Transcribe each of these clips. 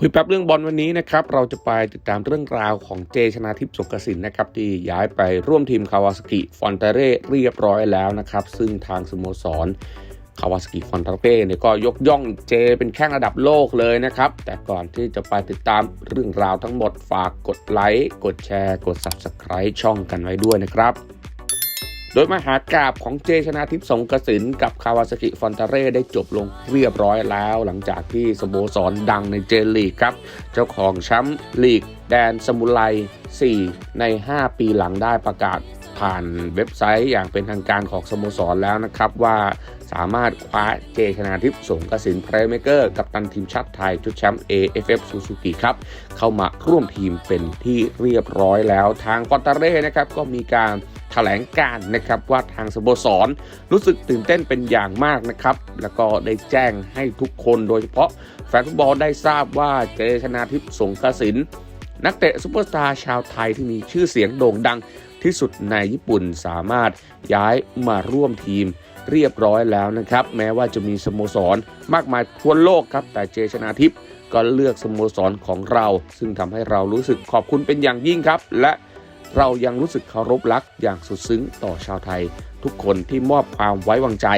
คุยแป๊บเรื่องบอลวันนี้นะครับ เราจะไปติดตามเรื่องราวของเจชนาทิพย์สกสินนะครับ ที่ย้ายไปร่วมทีมคาวาสกิฟอนเตเร่เรียบร้อยแล้วนะครับ ซึ่งทางสโมสรคาวาสกิฟอนเตเร่เนี่ยก็ยกย่องเจเป็นแข้งระดับโลกเลยนะครับ แต่ก่อนที่จะไปติดตามเรื่องราวทั้งหมดฝากกดไลค์กดแชร์ กด Subscribe ช่องกันไว้ด้วยนะครับ โดยมหากราบของเจชนาทิพย์สงกระสินกับคาวาสกิฟอนตาเร่ได้จบลงเรียบร้อยแล้ว หลังจากที่สโมสรดังในเจลีกครับ เจ้าของแชมป์ลีกแดนสมุไร 4 ใน 5 ปีหลังได้ประกาศผ่านเว็บไซต์อย่างเป็นทางการของสโมสรแล้วนะครับว่าสามารถคว้าเจชนาทิพย์สงกระสินเพลย์เมเกอร์กับตันทีมชาติไทยชุดแชมป์ AFF Suzuki ครับ เข้ามาร่วมทีมเป็นที่เรียบร้อยแล้วทางฟอนตาเร่นะครับก็มีการ แถลงการนะครับว่าทางสโมสรรู้สึกตื่นเต้นเป็นอย่างมากนะครับ แล้วก็ได้แจ้งให้ทุกคนโดยเฉพาะแฟนฟุตบอลได้ทราบว่าเจชนาทิพย์สงกสินนักเตะซุปเปอร์สตาร์ชาวไทยที่มีชื่อเสียงโด่งดังที่สุดในญี่ปุ่นสามารถย้ายมาร่วมทีมเรียบร้อยแล้วนะครับ แม้ว่าจะมีสโมสรมากมายทั่วโลกครับ แต่เจชนาทิพย์ก็เลือกสโมสรของเรา ซึ่งทำให้เรารู้สึกขอบคุณเป็นอย่างยิ่งครับ และ เรายังรู้สึกเคารพรักอย่างสุดซึ้งต่อชาวไทย ทุกคนที่มอบความไว้วางใจ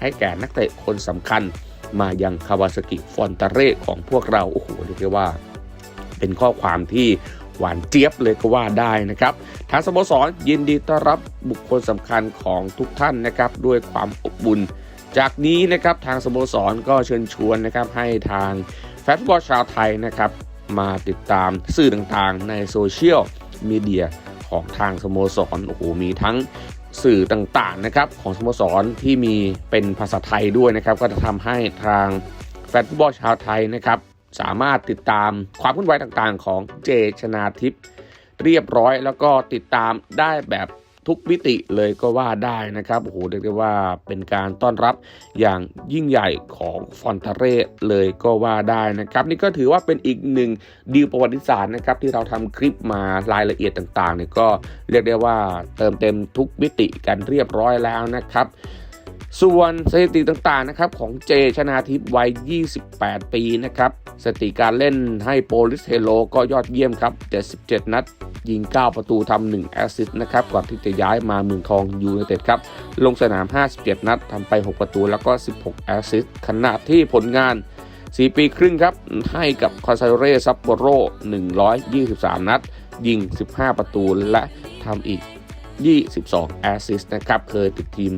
ให้แก่นักเตะคนสำคัญ มายังคาวาสกิฟอนตาเร่ของพวกเรา โอ้โหเรียกได้ว่า เป็นข้อความที่หวานเจี๊ยบเลยก็ว่าได้นะครับ ทางสโมสรยินดีต้อนรับบุคคลสำคัญของทุกท่านนะครับ ด้วยความอบอุ่นจากนี้นะครับทางสโมสรก็เชิญชวนนะครับให้ทางแฟนฟุตบอลชาวไทยนะครับ มาติดตามสื่อต่างๆในโซเชียลมีเดีย ของทางสโมสรโอ้โหมีทั้งสื่อต่างๆนะครับของสโมสรที่มีเป็นภาษาไทยด้วยนะครับ ก็จะทำให้ทางแฟนฟุตบอลชาวไทยนะครับ สามารถติดตามความเคลื่อนไหวต่างๆ ของเจชนาทิพย์เรียบร้อย แล้วก็ติดตามได้แบบ ทุกมิติเลยก็ว่าได้นะครับโอ้โหเรียกได้ว่าเป็นการต้อนรับอย่างยิ่งใหญ่ของฟอนเทเร่เลยก็ว่าได้นะครับ นี่ก็ถือว่าเป็นอีกหนึ่งดีลประวัติศาสตร์นะครับที่เราทำคลิปมารายละเอียดต่างๆเนี่ยก็เรียกได้ว่าเติมเต็มทุกมิติกันเรียบร้อยแล้วนะครับ ส่วนสถิติต่างๆนะครับของเจชนาทิพย์วัย 28 ปีนะครับสถิติการเล่นให้โปลิสเทโลก็ยอดเยี่ยมครับ 77 นัด ยิง 9 ประตูทำ1แอสซิสต์นะครับก่อนที่จะย้ายมาเมืองทองยูไนเต็ดครับ ลงสนาม 57 นัดทำไป 6 ประตูแล้วก็ 16 แอสซิสต์ขณะที่ผลงาน 4 ปีครึ่งครับ ให้กับคอนซาเรซัปโปโร 123 นัด ยิง 15 ประตูและทำอีก 22 แอสซิสต์นะครับเคยติดทีม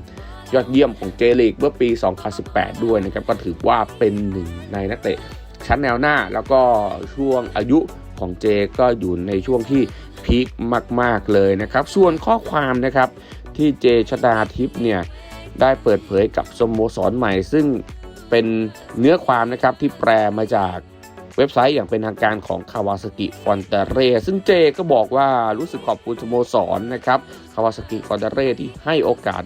ยอดเยี่ยมของเจลีกเมื่อปี 2018 ด้วยนะครับก็ถือว่าเป็นหนึ่งในนักเตะชั้นแนวหน้าแล้วก็ช่วงอายุของเจก็อยู่ในช่วงที่พีคมาก ๆ เลยนะครับ ส่วนข้อความนะครับที่เจชดาทิพย์เนี่ยได้เปิดเผยกับสโมสรใหม่ ซึ่งเป็นเนื้อความนะครับที่แปลมาจากเว็บไซต์อย่างเป็นทางการของคาวาสกิฟอนเตเรซึ่งเจก็บอกว่ารู้สึกขอบคุณสโมสรนะครับคาวาสกิฟอนเตเรที่ให้โอกาส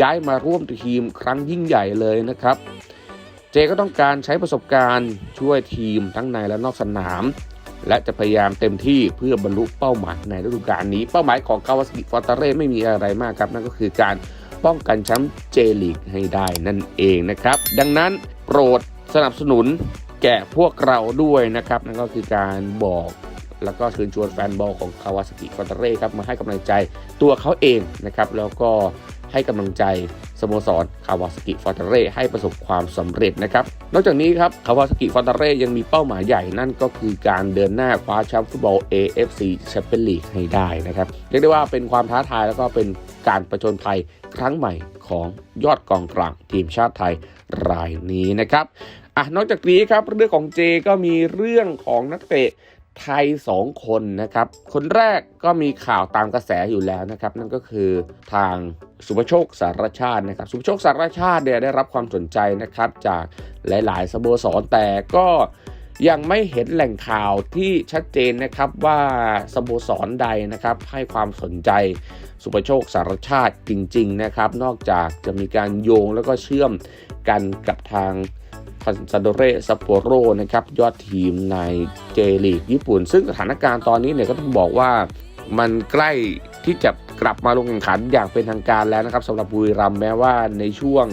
ย้ายมาร่วมทีมครั้งยิ่งใหญ่เลยนะครับ เจก็ต้องการใช้ประสบการณ์ช่วยทีมทั้งในและนอกสนาม และจะพยายามเต็มที่เพื่อบรรลุเป้าหมายในฤดูกาลนี้ เป้าหมายของคาวาสกิฟอร์ตเร่ไม่มีอะไรมากครับ นั่นก็คือการป้องกันแชมป์เจลีกให้ได้นั่นเองนะครับ ดังนั้นโปรดสนับสนุนแก่พวกเราด้วยนะครับ นั่นก็คือการบอกแล้วก็เชิญชวนแฟนบอลของคาวาสกิฟอร์ตเร่ครับมาให้กำลังใจตัวเขาเองนะครับ แล้วก็ ให้กำลังใจสโมสรคาวาสกิฟอร์ตเร่ให้ประสบความสำเร็จนะครับ นอกจากนี้ครับคาวาสกิฟอร์ตเร่ยังมีเป้าหมายใหญ่นั่นก็คือการเดินหน้าคว้าแชมป์ฟุตบอล AFC แชมเปี้ยนลีกให้ได้นะครับเรียกได้ว่าเป็นความท้าทายแล้วก็เป็นการประจนภัยครั้งใหม่ของยอดกองกลางทีมชาติไทยรายนี้นะครับอะนอกจากนี้ครับเรื่องของเจก็มีเรื่องของนักเตะ ไทย 2 คนนะครับ คนแรกก็มีข่าวตามกระแสอยู่แล้วนะครับ นั่นก็คือทางสุภโชคสารชาตินะครับ สุภโชคสารชาติเนี่ยได้รับความสนใจนะครับจากหลาย ๆ สโมสรแต่ก็ยังไม่เห็นแหล่งข่าวที่ชัดเจนนะครับว่าสโมสรใดนะครับให้ความสนใจสุภโชคสารชาติจริง ๆ นะครับ นอกจากจะมีการโยงแล้วก็เชื่อมกันกับทาง คอนซาโดเรซัปโปโรนะครับยอดทีมในเจลีกญี่ปุ่น ซึ่งสถานการณ์ตอนนี้เนี่ยก็ต้องบอกว่ามันใกล้ที่จะกลับมาลงแข่งขันอย่างเป็นทางการแล้วนะครับสำหรับบุรีรัมแม้ว่าในช่วง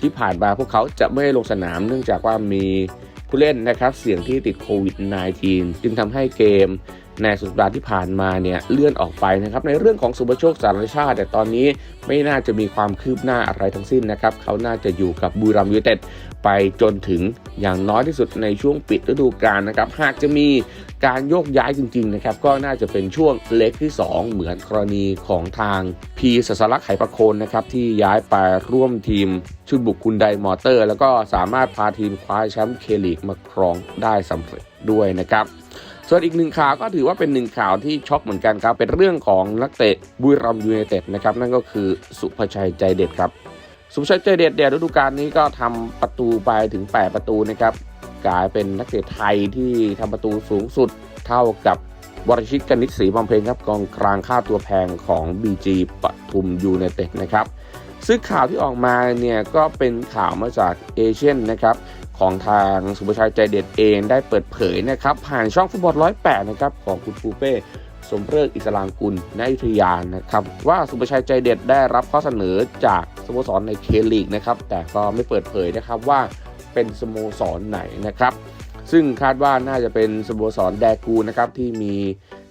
ที่ผ่านมาพวกเขาจะไม่ลงสนาม เนื่องจากว่ามีผู้เล่นนะครับเสี่ยงที่ติดโควิด -19 จึงทำให้เกมในสุดสัปดาห์ที่ผ่านมาเนี่ยเลื่อนออกไปนะครับในเรื่องของสุภโชคสารชาติแต่ตอนนี้ไม่น่าจะมีความคืบหน้าอะไรทั้งสิ้นนะครับเขาน่าจะอยู่กับบุรีรัมยูเต็ด ไปจนถึงอย่างน้อยที่สุดในช่วงปิดฤดูกาลนะครับ หากจะมีการโยกย้ายจริงๆนะครับก็น่าจะเป็นช่วงเล็กที่ 2 เหมือนกรณีของทางพีสัสลักไหประโคนนะครับที่ย้ายไปร่วมทีมชุดบุกคุณไดมอเตอร์ แล้วก็สามารถพาทีมคว้าแชมป์เคลีกมาครองได้สำเร็จด้วยนะครับส่วนอีกหนึ่งข่าวก็ถือว่าเป็นหนึ่งข่าวที่ช็อกเหมือนกันครับ เป็นเรื่องของนักเตะบุรีรัมย์ยูไนเต็ดนะครับนั่นก็คือสุภชัยใจเด็ดครับ สุภชัยใจเด็ดเดี๋ยฤดูกาลนี้ก็ทำประตูไปถึง 8 ประตูนะครับกลายเป็นนักเตะไทยที่ทำประตูสูงสุดเท่ากับวรชิตกนิษฐ์ศรีบำเพ็ญครับกองกลางค่าตัวแพงของ BG ปทุมยูไนเต็ดนะครับซึ่งข่าวที่ออกมาเนี่ยก็เป็นข่าวมาจากเอเชียนนะครับของทางสุภชัยใจเด็ดเองได้เปิดเผยนะครับผ่านช่องฟุตบอลร้อยแปดนะครับของคุณปูเป้สมเริกอิสลามกุลนอยุธยานะครับว่าสุภชัยใจเด็ดได้รับข้อเสนอจาก สโมสรในเคลีกนะครับ แต่ก็ไม่เปิดเผยนะครับว่าเป็นสโมสรไหนนะครับ ซึ่งคาดว่าน่าจะเป็นสโมสรแดกูนะครับที่มี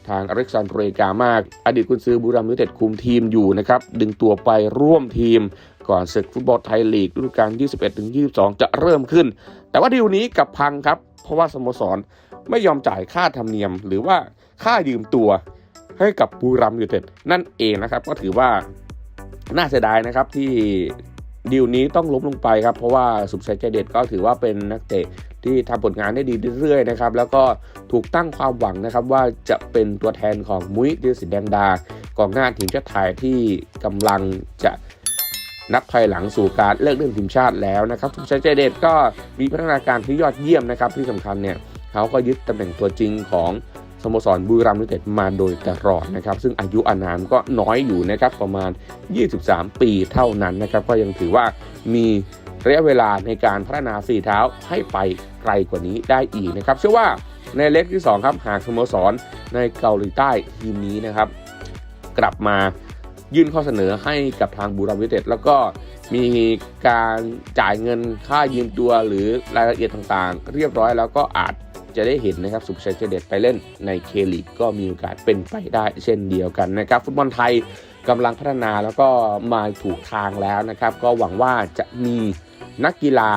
ทางอเล็กซานโดรกามาก อดีตกุนซือบุรีรัมยูเต็ดคุมทีมอยู่นะครับ ดึงตัวไปร่วมทีมก่อนศึกฟุตบอลไทยลีกฤดูกาล 21-22 จะเริ่มขึ้น แต่ว่าดีลนี้กับพังครับ เพราะว่าสโมสรไม่ยอมจ่ายค่าธรรมเนียม หรือว่าค่ายืมตัวให้กับบุรีรัมยูเต็ดนั่นเองนะครับ ก็ถือว่า น่าเสียดายนะครับที่ดีลนี้ต้องล้มลงไปครับ เพราะว่าสุภชัยใจเด็ดก็ถือว่าเป็นนักเตะที่ทำผลงานได้ดีเรื่อยๆนะครับแล้วก็ถูกตั้งความหวังนะครับว่าจะเป็นตัวแทนของมุ้ยดิสินแดงดากองหน้าทีมชาติไทยที่กำลังจะนับถอยหลังสู่การเลิกเล่นทีมชาติแล้วนะครับสุภชัยใจเด็ดก็มีพัฒนาการที่ยอดเยี่ยมนะครับที่สำคัญเนี่ยเขาก็ยึดตำแหน่งตัวจริงของ สโมสรบุรีรัมย์ยูไนเต็ดมาโดยตลอดนะครับ ซึ่งอายุอานามก็น้อยอยู่นะครับประมาณ 23 ปีเท่านั้นนะครับ ก็ยังถือว่ามีระยะเวลาในการพัฒนาฝีเท้าให้ไปไกลกว่านี้ได้อีกนะครับ เชื่อว่าในเล็กที่ 2 ครับหากสโมสรในเกาหลีใต้ทีมนี้นะครับ กลับมายื่นข้อเสนอให้กับทางบูรัมย์ยูไนเต็ดแล้วก็มีการจ่ายเงินค่ายืมตัวหรือรายละเอียดต่างๆ เรียบร้อยแล้วก็อาจ จะได้เห็นนะครับสุภชัยเจเด็ดไปเล่นในเคลีกก็มีโอกาสเป็นไปได้เช่นเดียวกันนะครับ ฟุตบอลไทยกำลังพัฒนาแล้วก็มาถูกทางแล้วนะครับ ก็หวังว่าจะมีนักกีฬา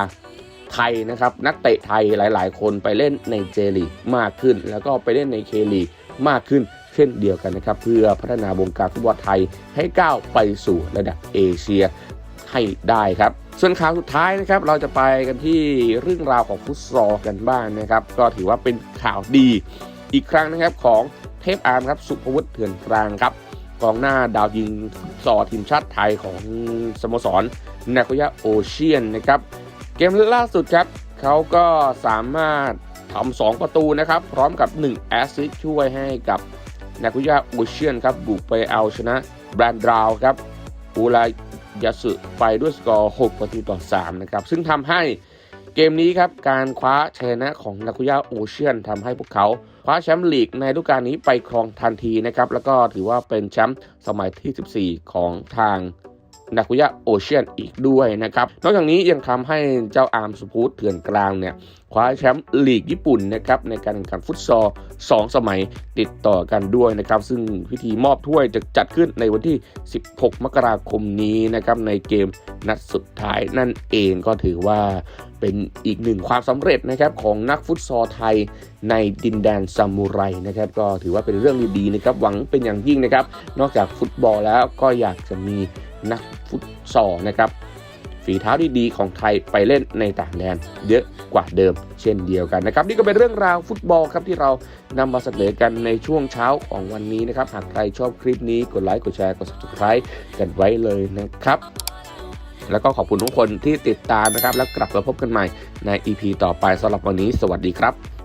ไทยนะครับนักเตะไทยหลาย ๆ คนไปเล่นในเจลีกมากขึ้น แล้วก็ไปเล่นในเคลีกมากขึ้นเช่นเดียวกันนะครับ เพื่อพัฒนาวงการฟุตบอลไทยให้ก้าวไปสู่ระดับเอเชียให้ได้ครับ ส่วนข่าวสุดท้ายนะครับเราจะไปกันที่เรื่องราวของฟุตซอลกันบ้างนะครับ ก็ถือว่าเป็นข่าวดีอีกครั้งนะครับของเทพอาร์มครับสุภวุฒิเถื่อนกลางครับกองหน้าดาวยิงฟุตซอลทีมชาติไทยของสโมสรนาโกย่าโอเชียนนะครับเกมล่าสุดครับเขาก็สามารถทำ2ประตูนะครับ พร้อมกับ 1 แอสซิสต์ช่วยให้กับนาคุย่าโอเชียนครับบุกไปเอาชนะแบรนด์ดราวครับอูรา ยาสึไปด้วยสกอร์ 6 ประตูต่อ 3 นะครับ ซึ่งทำให้เกมนี้ครับ การคว้าชัยชนะของนากุย่าโอเชียนทำให้พวกเขาคว้าแชมป์ลีกในฤดูกาลนี้ไปครองทันทีนะครับ แล้วก็ถือว่าเป็นแชมป์สมัยที่ 14 ของทาง นาคุยะโอเชียนอีกด้วยนะครับ นอกจากนี้ยังทำให้เจ้าอาร์มสปูตเถื่อนกลางเนี่ยคว้าแชมป์ลีกญี่ปุ่นนะครับในการแข่งขันฟุตซอล 2 สมัยติดต่อกันด้วยนะครับ ซึ่งพิธีมอบถ้วยจะจัดขึ้นในวันที่ 16 มกราคมนี้นะครับในเกมนัดสุดท้ายนั่นเองก็ถือว่าเป็นอีกหนึ่งความสำเร็จนะครับของนักฟุตซอลไทยในดินแดนซามูไรนะครับก็ถือว่าเป็นเรื่องดีๆนะครับหวังเป็นอย่างยิ่งนะครับ นอกจากฟุตบอลแล้วก็อยากจะมี นักฟุตซอลนะครับฝีเท้าดีๆของไทยไปเล่นในต่างแดนเยอะกว่าเดิม เช่นเดียวกันนะครับ นี่ก็เป็นเรื่องราวฟุตบอลครับที่เรานำมาเสนอกันในช่วงเช้าของวันนี้นะครับ หากใครชอบคลิปนี้กดไลค์กดแชร์กด subscribe กันไว้เลยนะครับ แล้วก็ขอบคุณทุกคนที่ติดตามนะครับ แล้วกลับมาพบกันใหม่ใน EP ต่อไปสำหรับวันนี้ สวัสดีครับ